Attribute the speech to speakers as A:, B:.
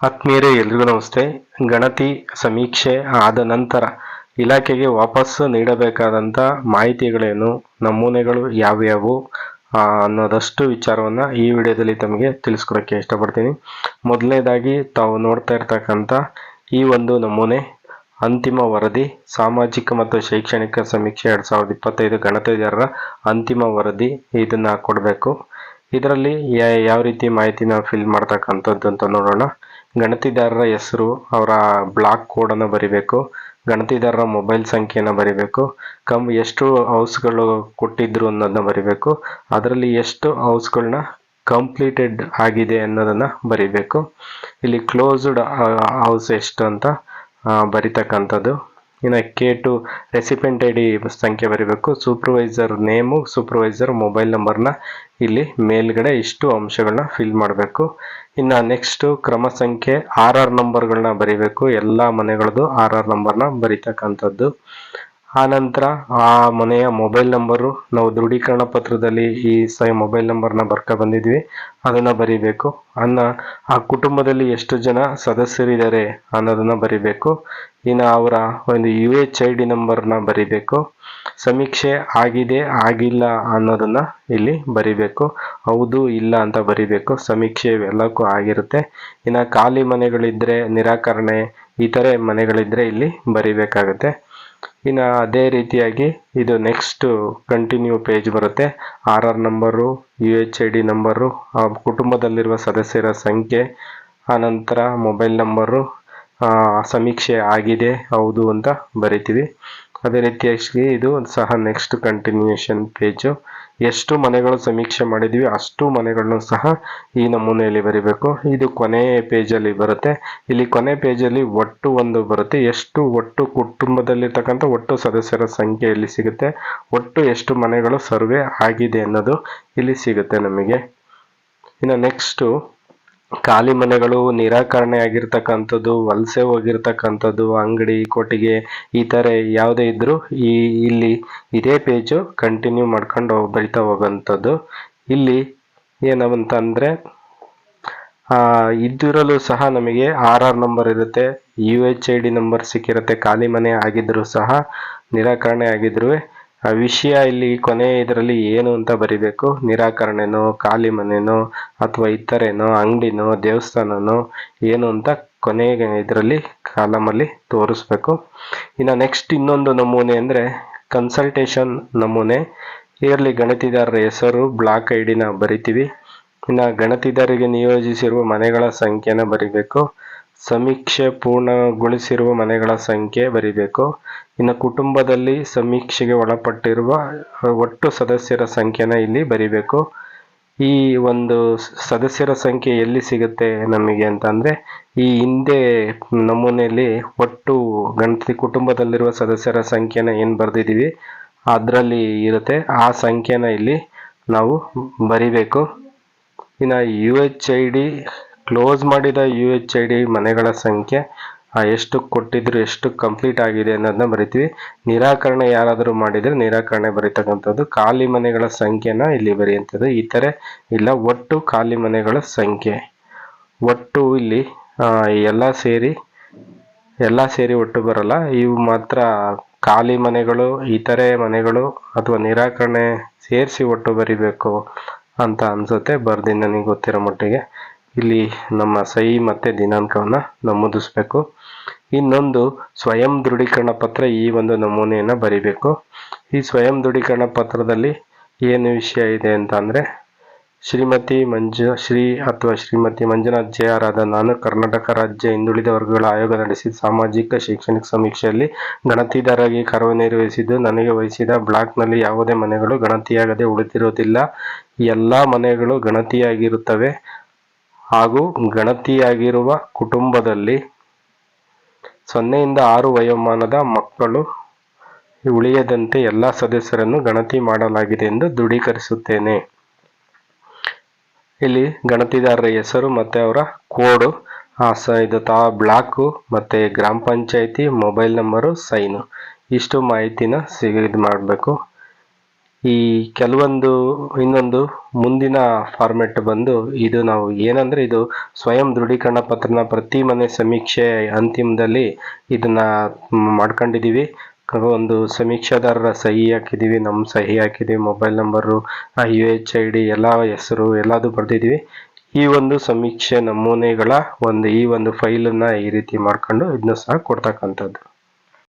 A: ಆತ್ಮೀಯರೇ, ಎಲ್ರಿಗೂ ನಮಸ್ತೆ. ಗಣತಿ ಸಮೀಕ್ಷೆ ಆದ ನಂತರ ಇಲಾಖೆಗೆ ವಾಪಸ್ಸು ನೀಡಬೇಕಾದಂಥ ಮಾಹಿತಿಗಳೇನು ನಮೂನೆಗಳು ಯಾವ್ಯಾವು ಅನ್ನೋದಷ್ಟು ವಿಚಾರವನ್ನು ಈ ವಿಡಿಯೋದಲ್ಲಿ ತಮಗೆ ತಿಳಿಸ್ಕೊಡೋಕ್ಕೆ ಇಷ್ಟಪಡ್ತೀನಿ. ಮೊದಲನೇದಾಗಿ, ತಾವು ನೋಡ್ತಾ ಇರ್ತಕ್ಕಂಥ ಈ ಒಂದು ನಮೂನೆ, ಅಂತಿಮ ವರದಿ, ಸಾಮಾಜಿಕ ಮತ್ತು ಶೈಕ್ಷಣಿಕ ಸಮೀಕ್ಷೆ ಎರಡು ಸಾವಿರದ ಇಪ್ಪತ್ತೈದು ಗಣತಿದಾರರ ಅಂತಿಮ ವರದಿ ಇದನ್ನು ಕೊಡಬೇಕು. ಇದರಲ್ಲಿ ಯಾವ ರೀತಿ ಮಾಹಿತಿನ ಫಿಲ್ ಮಾಡ್ತಕ್ಕಂಥದ್ದು ಅಂತ ನೋಡೋಣ. ಗಣತಿದಾರರ ಹೆಸರು, ಅವರ ಬ್ಲಾಕ್ ಕೋಡನ್ನು ಬರಿಬೇಕು, ಗಣತಿದಾರರ ಮೊಬೈಲ್ ಸಂಖ್ಯೆಯನ್ನು ಬರಿಬೇಕು, ಕಮ್ ಎಷ್ಟು ಹೌಸ್ಗಳು ಕೊಟ್ಟಿದ್ರು ಅನ್ನೋದನ್ನ ಬರಿಬೇಕು, ಅದರಲ್ಲಿ ಎಷ್ಟು ಹೌಸ್ಗಳನ್ನ ಕಂಪ್ಲೀಟೆಡ್ ಆಗಿದೆ ಅನ್ನೋದನ್ನ ಬರಿಬೇಕು. ಇಲ್ಲಿ ಕ್ಲೋಸ್ಡ್ ಹೌಸ್ ಎಷ್ಟು ಅಂತ ಬರಿತಕ್ಕಂಥದ್ದು. ಇನ್ನು K to recipient I D ಸಂಖ್ಯೆ ಬರಿಬೇಕು. ಸೂಪರ್ವೈಸರ್ ನೇಮು ಸೂಪರ್ವೈಸರ್ ಮೊಬೈಲ್ ನಂಬರ್ನ ಇಲ್ಲಿ ಮೇಲ್ಗಡೆ ಇಷ್ಟು ಅಂಶಗಳನ್ನ ಫಿಲ್ ಮಾಡಬೇಕು. ಇನ್ನು ನೆಕ್ಸ್ಟು ಕ್ರಮ ಸಂಖ್ಯೆ ಆರ್ ಆರ್ ನಂಬರ್ಗಳನ್ನ ಬರಿಬೇಕು. ಎಲ್ಲ ಮನೆಗಳದ್ದು ಆರ್ ಆರ್ ನಂಬರ್ನ ಬರಿತಕ್ಕಂಥದ್ದು. ಆನಂತರ ಆ ಮನೆಯ ಮೊಬೈಲ್ ನಂಬರು ನಾವು ದೃಢೀಕರಣ ಪತ್ರದಲ್ಲಿ ಈ ಸಹ ಮೊಬೈಲ್ ನಂಬರ್ನ ಬರ್ಕ ಬಂದಿದ್ವಿ. ಅದನ್ನು ಬರಿಬೇಕು. ಅನ್ನ ಆ ಕುಟುಂಬದಲ್ಲಿ ಎಷ್ಟು ಜನ ಸದಸ್ಯರಿದ್ದಾರೆ ಅನ್ನೋದನ್ನ ಬರಿಬೇಕು. ಇನ್ನು ಅವರ ಒಂದು ಯು ಎಚ್ ಐ ಡಿ ನಂಬರ್ನ ಬರಿಬೇಕು. ಸಮೀಕ್ಷೆ ಆಗಿದೆ, ಆಗಿಲ್ಲ ಅನ್ನೋದನ್ನ ಇಲ್ಲಿ ಬರಿಬೇಕು. ಹೌದು, ಇಲ್ಲ ಅಂತ ಬರಿಬೇಕು. ಸಮೀಕ್ಷೆ ಎಲ್ಲಕ್ಕೂ ಆಗಿರುತ್ತೆ. ಇನ್ನು ಖಾಲಿ ಮನೆಗಳಿದ್ರೆ ನಿರಾಕರಣೆ, ಇತರೆ ಮನೆಗಳಿದ್ರೆ ಇಲ್ಲಿ ಬರಿಬೇಕಾಗುತ್ತೆ. ಇನ್ನು ಅದೇ ರೀತಿಯಾಗಿ ಇದು ನೆಕ್ಸ್ಟ್ ಕಂಟಿನ್ಯೂ ಪೇಜ್ ಬರುತ್ತೆ. R R number U H I D number ಆ ಕುಟುಂಬದಲ್ಲಿರುವ ಸದಸ್ಯರ ಸಂಖ್ಯೆ ಆನಂತರ ಮೊಬೈಲ್ ನಂಬರು ಸಮೀಕ್ಷೆ ಆಗಿದೆ, ಹೌದು ಅಂತ ಬರಿತೀವಿ. ಅದೇ ರೀತಿಯಾಗಿ ಇದು ಸಹ ನೆಕ್ಸ್ಟ್ ಕಂಟಿನ್ಯೂಷನ್ ಪೇಜು ಎಷ್ಟು ಮನೆಗಳು ಸಮೀಕ್ಷೆ ಮಾಡಿದ್ವಿ, ಅಷ್ಟು ಮನೆಗಳನ್ನು ಸಹ ಈ ನಮೂನೆಯಲ್ಲಿ ಬರೀಬೇಕು. ಇದು ಕೊನೆ ಪೇಜಲ್ಲಿ ಬರುತ್ತೆ. ಇಲ್ಲಿ ಕೊನೆ ಪೇಜಲ್ಲಿ ಒಟ್ಟು ಒಂದು ಬರುತ್ತೆ. ಎಷ್ಟು ಒಟ್ಟು ಕುಟುಂಬದಲ್ಲಿರ್ತಕ್ಕಂಥ ಒಟ್ಟು ಸದಸ್ಯರ ಸಂಖ್ಯೆ ಇಲ್ಲಿ ಸಿಗುತ್ತೆ. ಒಟ್ಟು ಎಷ್ಟು ಮನೆಗಳು ಸರ್ವೆ ಆಗಿದೆ ಅನ್ನೋದು ಇಲ್ಲಿ ಸಿಗುತ್ತೆ ನಮಗೆ. ಇನ್ನು ನೆಕ್ಸ್ಟು ಖಾಲಿ ಮನೆಗಳು ನಿರಾಕರಣೆ ಆಗಿರ್ತಕ್ಕಂಥದ್ದು ವಲಸೆ ಹೋಗಿರ್ತಕ್ಕಂಥದ್ದು, ಅಂಗಡಿ ಕೊಟ್ಟಿಗೆ ಈ ಥರ ಯಾವುದೇ ಇದ್ದರೂ ಈ, ಇಲ್ಲಿ ಇದೇ ಪೇಜು ಕಂಟಿನ್ಯೂ ಮಾಡ್ಕೊಂಡು ಬರಿತಾ ಹೋಗೋಂಥದ್ದು. ಇಲ್ಲಿ ಏನಂತಂದರೆ ಇದ್ದಿರಲು ಸಹ ನಮಗೆ ಆರ್ ಆರ್ ನಂಬರ್ ಇರುತ್ತೆ U H I D number ಸಿಕ್ಕಿರುತ್ತೆ, ಖಾಲಿ ಮನೆ ಆಗಿದ್ದರೂ ಸಹ ನಿರಾಕರಣೆ ಆಗಿದ್ರು ಆ ವಿಷಯ ಇಲ್ಲಿ ಕೊನೆ ಇದರಲ್ಲಿ ಏನು ಅಂತ ಬರಿಬೇಕು? ನಿರಾಕರಣೆನೋ ಖಾಲಿ ಮನೆನೋ ಅಥವಾ ಇತರೇನೋ, ಅಂಗಡಿನೋ, ದೇವಸ್ಥಾನನೋ ಏನು ಅಂತ ಕೊನೆಗೆ ಇದರಲ್ಲಿ ಕಾಲಮಲ್ಲಿ ತೋರಿಸ್ಬೇಕು. ಇನ್ನು ನೆಕ್ಸ್ಟ್ ಇನ್ನೊಂದು ನಮೂನೆ ಅಂದರೆ ಕನ್ಸಲ್ಟೇಷನ್ ನಮೂನೆ. ಇದರಲ್ಲಿ ಗಣತಿದಾರರ ಹೆಸರು ಬ್ಲಾಕ್ ಐ ಡಿನ ಬರಿತೀವಿ. ಇನ್ನು ಗಣತಿದಾರರಿಗೆ ನಿಯೋಜಿಸಿರುವ ಮನೆಗಳ ಸಂಖ್ಯೆನ ಬರಿಬೇಕು. ಸಮೀಕ್ಷೆ ಪೂರ್ಣಗೊಳಿಸಿರುವ ಮನೆಗಳ ಸಂಖ್ಯೆ ಬರಿಬೇಕು. ಇನ್ನು ಕುಟುಂಬದಲ್ಲಿ ಸಮೀಕ್ಷೆಗೆ ಒಳಪಟ್ಟಿರುವ ಒಟ್ಟು ಸದಸ್ಯರ ಸಂಖ್ಯೆನ ಇಲ್ಲಿ ಬರಿಬೇಕು. ಈ ಒಂದು ಸದಸ್ಯರ ಸಂಖ್ಯೆ ಎಲ್ಲಿ ಸಿಗುತ್ತೆ ನಮಗೆ ಅಂತಂದರೆ ಈ ಹಿಂದೆ ನಮೂನೆಯಲ್ಲಿ ಒಟ್ಟು ಗಣತಿ ಕುಟುಂಬದಲ್ಲಿರುವ ಸದಸ್ಯರ ಸಂಖ್ಯೆನ ಏನು ಬರೆದಿದ್ದೀವಿ, ಅದರಲ್ಲಿ ಇರುತ್ತೆ. ಆ ಸಂಖ್ಯೆನ ಇಲ್ಲಿ ನಾವು ಬರಿಬೇಕು. ಇನ್ನು U H I D, close ಮಾಡಿದ ಯು ಎಚ್ ಐ ಡಿ ಮನೆಗಳ ಸಂಖ್ಯೆ ಆ ಎಷ್ಟು ಕೊಟ್ಟಿದ್ರು ಎಷ್ಟು ಕಂಪ್ಲೀಟ್ ಆಗಿದೆ ಅನ್ನೋದನ್ನ ಬರಿತೀವಿ. ನಿರಾಕರಣೆ ಯಾರಾದರೂ ಮಾಡಿದರೆ ನಿರಾಕರಣೆ ಬರೀತಕ್ಕಂಥದ್ದು. ಖಾಲಿ ಮನೆಗಳ ಸಂಖ್ಯೆನ ಇಲ್ಲಿ ಬರೆಯುವಂಥದ್ದು ಈ ಥರ ಇಲ್ಲ, ಒಟ್ಟು ಖಾಲಿ ಮನೆಗಳ ಸಂಖ್ಯೆ. ಒಟ್ಟು ಇಲ್ಲಿ ಎಲ್ಲ ಸೇರಿ ಎಲ್ಲ ಸೇರಿ ಒಟ್ಟು ಬರಲ್ಲ. ಇವು ಮಾತ್ರ ಖಾಲಿ ಮನೆಗಳು, ಇತರೆ ಮನೆಗಳು ಅಥವಾ ನಿರಾಕರಣೆ ಸೇರಿಸಿ ಒಟ್ಟು ಬರಿಬೇಕು ಅಂತ ಅನ್ಸುತ್ತೆ ಬರ್ದಿ ನನಗೆ ಗೊತ್ತಿರೋ ಮಟ್ಟಿಗೆ. ಇಲ್ಲಿ ನಮ್ಮ ಸಹಿ ಮತ್ತು ದಿನಾಂಕವನ್ನು ನಮೂದಿಸ್ಬೇಕು. ಇನ್ನೊಂದು ಸ್ವಯಂ ದೃಢೀಕರಣ ಪತ್ರ ಈ ಒಂದು ನಮೂನೆಯನ್ನು ಬರೀಬೇಕು. ಈ ಸ್ವಯಂ ದೃಢೀಕರಣ ಪತ್ರದಲ್ಲಿ ಏನು ವಿಷಯ ಇದೆ ಅಂತ ಅಂದರೆ, ಶ್ರೀಮತಿ ಮಂಜು, ಶ್ರೀ ಅಥವಾ ಶ್ರೀಮತಿ ಮಂಜುನಾಥ್ ಜೆ ಆರ್ ನಾನು ಕರ್ನಾಟಕ ರಾಜ್ಯ ಹಿಂದುಳಿದ ವರ್ಗಗಳ ಆಯೋಗ ನಡೆಸಿದ ಸಾಮಾಜಿಕ ಶೈಕ್ಷಣಿಕ ಸಮೀಕ್ಷೆಯಲ್ಲಿ ಗಣತಿದಾರಾಗಿ ಕಾರ್ಯನಿರ್ವಹಿಸಿದ್ದು ನನಗೆ ವಹಿಸಿದ ಬ್ಲಾಕ್ನಲ್ಲಿ ಯಾವುದೇ ಮನೆಗಳು ಗಣತಿಯಾಗದೆ ಉಳಿದಿರುವುದಿಲ್ಲ. ಎಲ್ಲ ಮನೆಗಳು ಗಣತಿಯಾಗಿರುತ್ತವೆ. ಹಾಗೂ ಗಣತಿಯಾಗಿರುವ ಕುಟುಂಬದಲ್ಲಿ ಸೊನ್ನೆಯಿಂದ ಆರು ವಯೋಮಾನದ ಮಕ್ಕಳು ಉಳಿಯದಂತೆ ಎಲ್ಲ ಸದಸ್ಯರನ್ನು ಗಣತಿ ಮಾಡಲಾಗಿದೆ ಎಂದು ದೃಢೀಕರಿಸುತ್ತೇನೆ. ಇಲ್ಲಿ ಗಣತಿದಾರರ ಹೆಸರು ಮತ್ತು ಅವರ ಕೋಡು ಸ ಇದು ತಾ, ಬ್ಲಾಕು ಮತ್ತು ಗ್ರಾಮ ಪಂಚಾಯಿತಿ, ಮೊಬೈಲ್ ನಂಬರು, ಸೈನು. ಇಷ್ಟು ಮಾಹಿತಿನ ಸಿಗ ಇದು ಮಾಡಬೇಕು. ಈ ಕೆಲವೊಂದು, ಇನ್ನೊಂದು ಮುಂದಿನ ಫಾರ್ಮೆಟ್ ಬಂದು ಇದು ನಾವು ಏನಂದ್ರೆ ಇದು ಸ್ವಯಂ ದೃಢೀಕರಣ ಪತ್ರನ ಪ್ರತಿ ಮನೆ ಸಮೀಕ್ಷೆ ಅಂತಿಮದಲ್ಲಿ ಇದನ್ನ ಮಾಡ್ಕೊಂಡಿದೀವಿ. ಒಂದು ಸಮೀಕ್ಷಾದಾರರ ಸಹಿ ಹಾಕಿದೀವಿ ನಮ್ಮ ಸಹಿ ಹಾಕಿದೀವಿ mobile number U H I D ಎಲ್ಲ ಹೆಸರು ಎಲ್ಲದು ಬರ್ದಿದೀವಿ. ಈ ಒಂದು ಸಮೀಕ್ಷೆ ನಮೂನೆಗಳ ಒಂದು ಈ ಒಂದು ಫೈಲನ್ನ ಈ ರೀತಿ ಮಾಡ್ಕೊಂಡು ಇದನ್ನ ಸಹ ಕೊಡ್ತಕ್ಕಂಥದ್ದು.